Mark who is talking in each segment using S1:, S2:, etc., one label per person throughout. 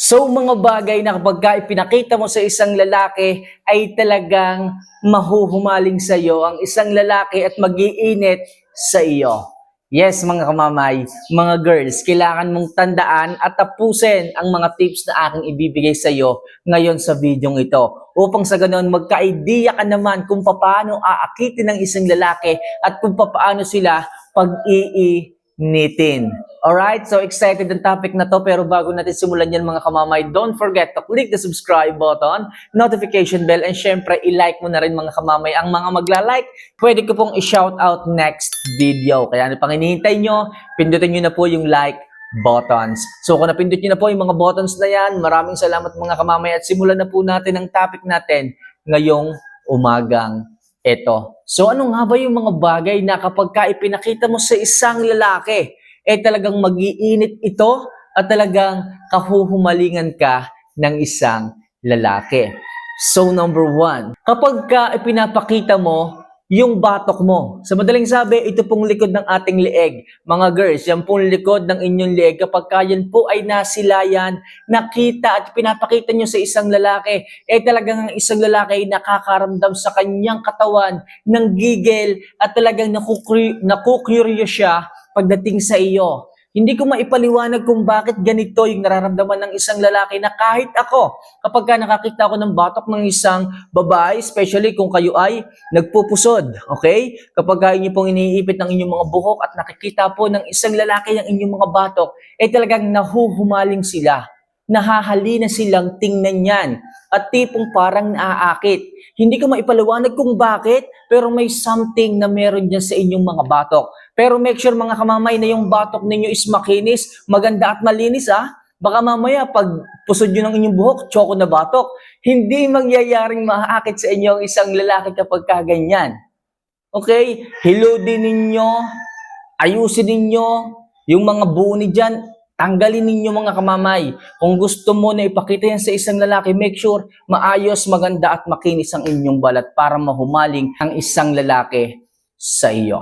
S1: So mga bagay na kapag ka ipinakita mo sa isang lalaki ay talagang mahuhumaling sa iyo ang isang lalaki at magiinit sa iyo. Yes, mga kamamay, mga girls, kailangan mong tandaan at tapusin ang mga tips na aking ibibigay sa iyo ngayon sa videong ito. Upang sa ganoon magka-idea ka naman kung paano aakitin ng isang lalaki at kung paano sila pag-iinitin. Alright, so excited ang topic na to pero bago natin simulan yan mga kamamay, don't forget to click the subscribe button, notification bell, and syempre i-like mo na rin mga kamamay. Ang mga magla-like, pwede ko pong i-shout out next video. Kaya ano pang hinihintay nyo, pindutin nyo na po yung like buttons. So kung napindot nyo na po yung mga buttons na yan, maraming salamat mga kamamay at simulan na po natin ang topic natin ngayong umagang ito. So ano nga ba yung mga bagay na kapag ka ipinakita mo sa isang lalaki, eh talagang magiinit ito at talagang kahuhumalingan ka ng isang lalaki. So number one, kapag ka ipinapakita mo yung batok mo. Sa madaling sabi, ito pong likod ng ating leeg. Mga girls, yan pong likod ng inyong leeg. Kapag ka yan po ay nasilayan, nakita at pinapakita nyo sa isang lalaki, eh talagang ang isang lalaki ay nakakaramdam sa kanyang katawan ng gigil at talagang nakukri- nakukuryo siya pagdating sa iyo. Hindi ko maipaliwanag kung bakit ganito yung nararamdaman ng isang lalaki na kahit ako, kapag ka nakakita ako ng batok ng isang babae, especially kung kayo ay nagpupusod, okay? Kapag ka inyo pong iniipit ng inyong mga buhok at nakikita po ng isang lalaki ng inyong mga batok, eh talagang nahuhumaling sila. Nahahalina silang tingnan yan at tipong parang naaakit. Hindi ko maipaliwanag kung bakit, pero may something na meron dyan sa inyong mga batok. Pero make sure mga kamamay na yung batok ninyo is makinis, maganda at malinis ah. Baka mamaya pag pusod nyo ng inyong buhok, choco na batok. Hindi mangyayaring maaakit sa inyo ang isang lalaki kapag kaganyan. Okay? Hilodin ninyo, ayusin ninyo, yung mga buoni dyan, tanggalin ninyo mga kamamay. Kung gusto mo na ipakita yan sa isang lalaki, make sure maayos, maganda at makinis ang inyong balat para mahumaling ang isang lalaki sa iyo.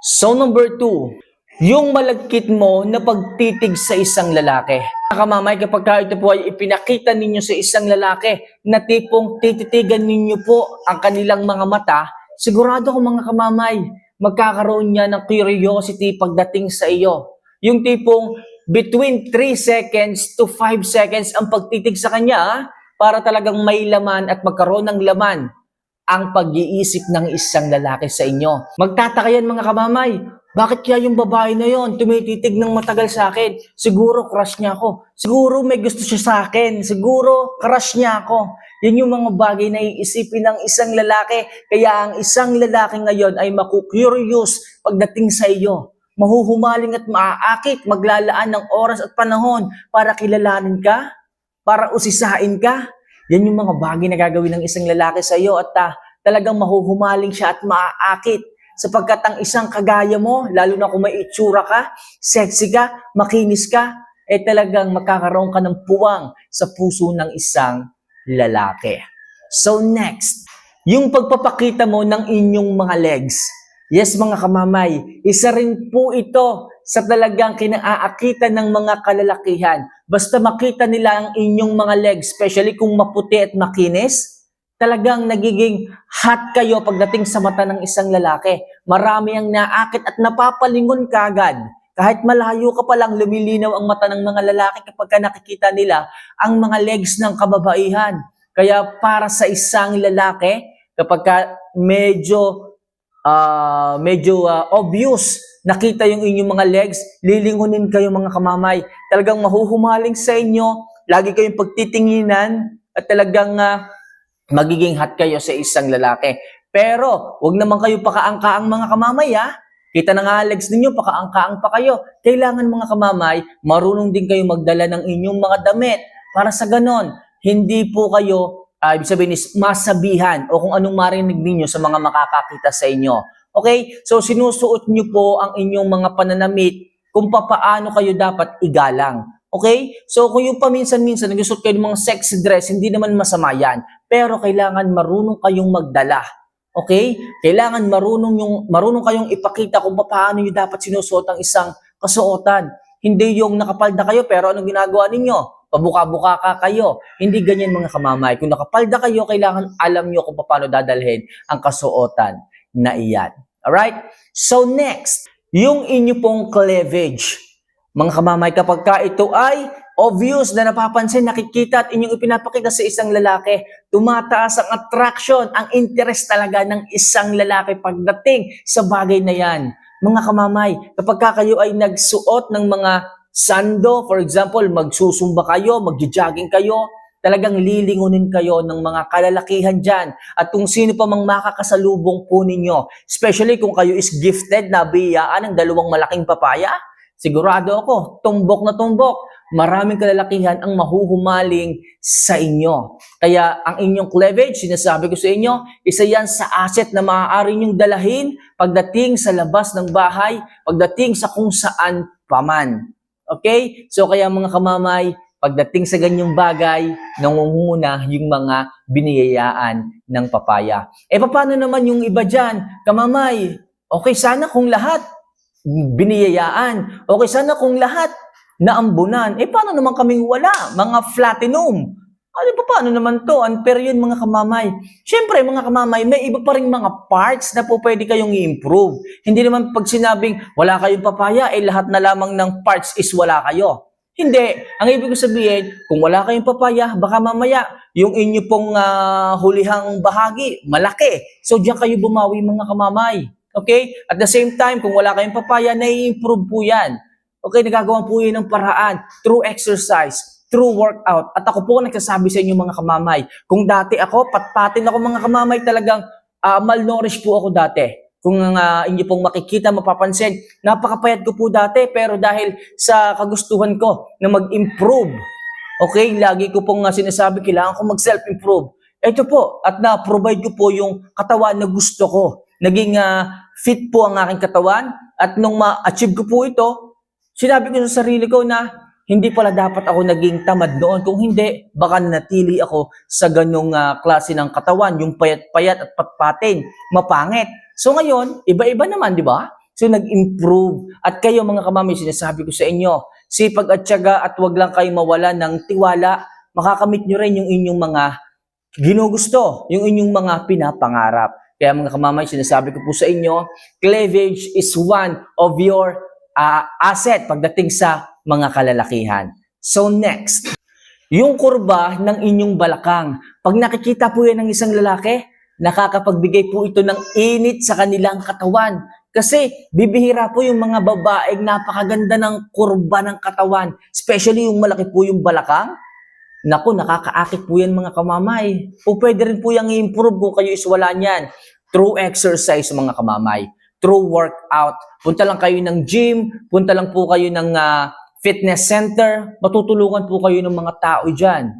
S1: So number two, yung malagkit mo na pagtitig sa isang lalaki. Mga kamamay, kapag ka ito po ay ipinakita ninyo sa isang lalaki na tipong tititigan ninyo po ang kanilang mga mata, sigurado ko mga kamamay, magkakaroon niya ng curiosity pagdating sa iyo. Yung tipong between 3 seconds to 5 seconds ang pagtitig sa kanya ah, para talagang may laman at magkaroon ng laman ang pag-iisip ng isang lalaki sa inyo. Magtataka yan mga kamamay, bakit kaya yung babae na yon tumititig ng matagal sa akin? Siguro crush niya ako. Siguro may gusto siya sa akin. Siguro crush niya ako. Yan yung mga bagay na iisipin ng isang lalaki. Kaya ang isang lalaki ngayon ay makukurious pagdating sa iyo. Mahuhumaling at maaakit, maglalaan ng oras at panahon para kilalanin ka, para usisain ka. Yan yung mga bagay na gagawin ng isang lalaki sa iyo at ah, talagang mahuhumaling siya at maaakit sapagkat ang isang kagaya mo, lalo na kung may itsura ka, sexy ka, makinis ka, eh talagang magkakaroon ka ng puwang sa puso ng isang lalaki. So next, yung pagpapakita mo ng inyong mga legs. Yes mga kamamay, isa rin po ito sa talagang kinaakitan ng mga kalalakihan. Basta makita nila ang inyong mga legs, especially kung maputi at makinis, talagang nagiging hot kayo pagdating sa mata ng isang lalaki. Marami ang naakit at napapalingon kagad. Kahit malayo ka pa lang, lumilinaw ang mata ng mga lalaki kapag ka nakikita nila ang mga legs ng kababaihan. Kaya para sa isang lalaki, kapag ka medyo ah, medyo ah, obvious nakita yung inyong mga legs, lilingunin kayo mga kamamay. Talagang mahuhumaling sa inyo, lagi kayong pagtitinginan at talagang ah, magiging hot kayo sa isang lalaki. Pero, wag naman kayo pakaangkaang mga kamamay ha. Kita na nga legs ninyo, pakaangkaang pa kayo. Kailangan mga kamamay, marunong din kayo magdala ng inyong mga damit. Para sa ganon, hindi po kayo, ah, ibig sabihin is masabihan o kung anong marinig ninyo sa mga makakakita sa inyo. Okay? So, sinusuot nyo po ang inyong mga pananamit kung papaano kayo dapat igalang. Okay? So, kung yung paminsan-minsan nagsusuot kayo ng mga sexy dress, hindi naman masama yan. Pero kailangan marunong kayong magdala. Okay? Kailangan marunong yung marunong kayong ipakita kung paano niyo dapat sinusuot ang isang kasuotan. Hindi yung nakapalda kayo pero anong ginagawa ninyo? Pabuka-buka ka kayo. Hindi ganyan mga kamamay. Kung nakapalda kayo, kailangan alam nyo kung paano dadalhin ang kasuotan na iyan. Alright? So next, yung inyo pong cleavage. Mga kamamay, kapag ka ito ay obvious na napapansin, nakikita at inyong ipinapakita sa isang lalaki, tumataas ang attraction, ang interest talaga ng isang lalaki pagdating sa bagay na yan. Mga kamamay, kapag ka kayo ay nagsuot ng mga sando, for example, magsusumba kayo, magja-jogging kayo, talagang lilingunin kayo ng mga kalalakihan dyan. At kung sino pa mang makakasalubong po ninyo, especially kung kayo is gifted na biyaan ng dalawang malaking papaya, sigurado ako, tumbok na tumbok, maraming kalalakihan ang mahuhumaling sa inyo. Kaya ang inyong cleavage, sinasabi ko sa inyo, isa yan sa asset na maaari nyong dalahin pagdating sa labas ng bahay, pagdating sa kung saan paman. Okay? So kaya mga kamamay, pagdating sa ganyang bagay, nangunguna yung mga biniyayaan ng papaya. Eh paano naman yung iba dyan? Kamamay, okay sana kung lahat biniyayaan. Okay sana kung lahat naambunan. Eh paano naman kaming wala? Mga platinum. Ano pa paano naman to? Unfair yun mga kamamay. Siyempre mga kamamay, may iba pa rin mga parts na po pwede kayong i-improve. Hindi naman pag sinabing wala kayong papaya, eh lahat na lamang ng parts is wala kayo. Hindi. Ang ibig ko sabihin, kung wala kayong papaya, baka mamaya yung inyo pong ah, hulihang bahagi, malaki. So diyan kayo bumawi mga kamamay. Okay? At the same time, kung wala kayong papaya, nai-improve po yan. Okay, nagagawa po yun ng paraan through exercise, through workout. At ako po nagsasabi sa inyo mga kamamay, kung dati ako, patpatin ako mga kamamay, talagang ah, malnourished po ako dati. Kung uh, inyo pong makikita, mapapansin, napakapayat ko po dati, pero dahil sa kagustuhan ko na mag-improve, okay, lagi ko pong uh, sinasabi, kailangan ko mag-self-improve. Ito po, at na-provide ko po yung katawan na gusto ko. Naging ah, fit po ang aking katawan, at nung ma-achieve ko po ito, sinabi ko sa sarili ko na hindi pala dapat ako naging tamad noon. Kung hindi, baka natili ako sa ganong ah, klase ng katawan, yung payat-payat at patpatin, mapangit. So ngayon, iba-iba naman, di ba? So nag-improve. At kayo mga kamami, sinasabi ko sa inyo, sipag at tiyaga at wag lang kayo mawala ng tiwala, makakamit nyo rin yung inyong mga ginugusto, yung inyong mga pinapangarap. Kaya mga kamamay, sinasabi ko po sa inyo, cleavage is one of your ah, asset pagdating sa mga kalalakihan. So next, yung kurba ng inyong balakang. Pag nakikita po yan ng isang lalaki, nakakapagbigay po ito ng init sa kanilang katawan. Kasi bibihira po yung mga babaeng napakaganda ng kurba ng katawan. Especially yung malaki po yung balakang. Naku, nakakaakit po yan mga kamamay. O pwede rin po yung i-improve kung kayo is wala niyan. Through exercise mga kamamay. Through workout. Punta lang kayo ng gym. Punta lang po kayo ng ah, fitness center. Matutulungan po kayo ng mga tao dyan.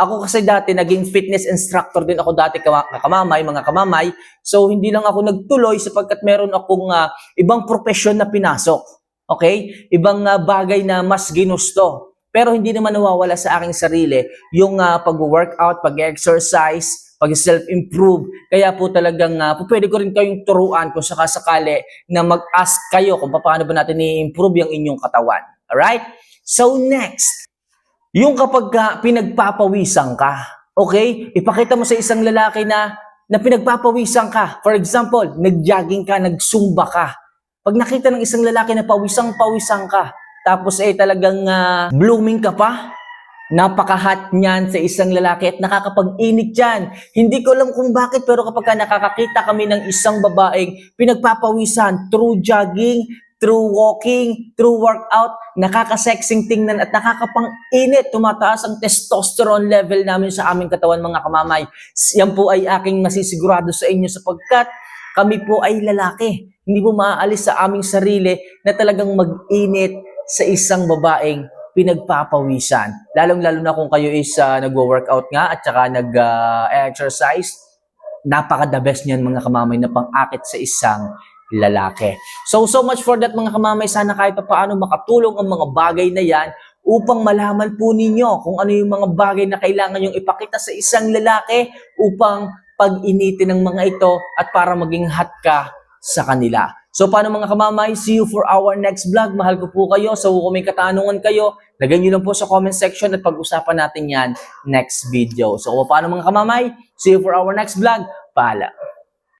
S1: Ako kasi dati naging fitness instructor din ako dati kama- kamamay, mga kamamay. So hindi lang ako nagtuloy sapagkat meron akong ah, ibang profesyon na pinasok. Okay? Ibang ah, bagay na mas ginusto. Pero hindi naman nawawala sa aking sarili yung ah, pag-workout, pag-exercise, pag-self-improve. Kaya po talagang uh, pwede ko rin kayong turuan kung sakasakali na mag-ask kayo kung paano ba natin i-improve yung inyong katawan. Alright? So next, yung kapag ka pinagpapawisan ka, okay? Ipakita mo sa isang lalaki na na pinagpapawisan ka. For example, nag-jogging ka, nagsumba ka. Pag nakita ng isang lalaki na pawisang-pawisan ka, tapos eh talagang ah, blooming ka pa, napaka-hot niyan sa isang lalaki at nakakapag-init yan. Hindi ko alam kung bakit pero kapag ka nakakakita kami ng isang babaeng pinagpapawisan through jogging, through walking, through workout, nakakasexing tingnan at nakakapang-init, tumataas ang testosterone level namin sa aming katawan mga kamamay. Yan po ay aking masisigurado sa inyo sapagkat kami po ay lalaki. Hindi po maaalis sa aming sarili na talagang mag-init sa isang babaeng pinagpapawisan. Lalong-lalo na kung kayo is uh, nagwo-workout nga at saka nag-exercise, napaka-the best niyan mga kamamay na pang-akit sa isang lalaki. So, so much for that mga kamamay. Sana kahit pa paano makatulong ang mga bagay na yan upang malaman po ninyo kung ano yung mga bagay na kailangan yung ipakita sa isang lalaki upang pag-initin ng mga ito at para maging hot ka sa kanila. So paano mga kamamay? See you for our next vlog. Mahal ko po kayo. So kung may katanungan kayo, lagay nyo lang po sa comment section at pag-usapan natin yan next video. So paano mga kamamay? See you for our next vlog. Pala.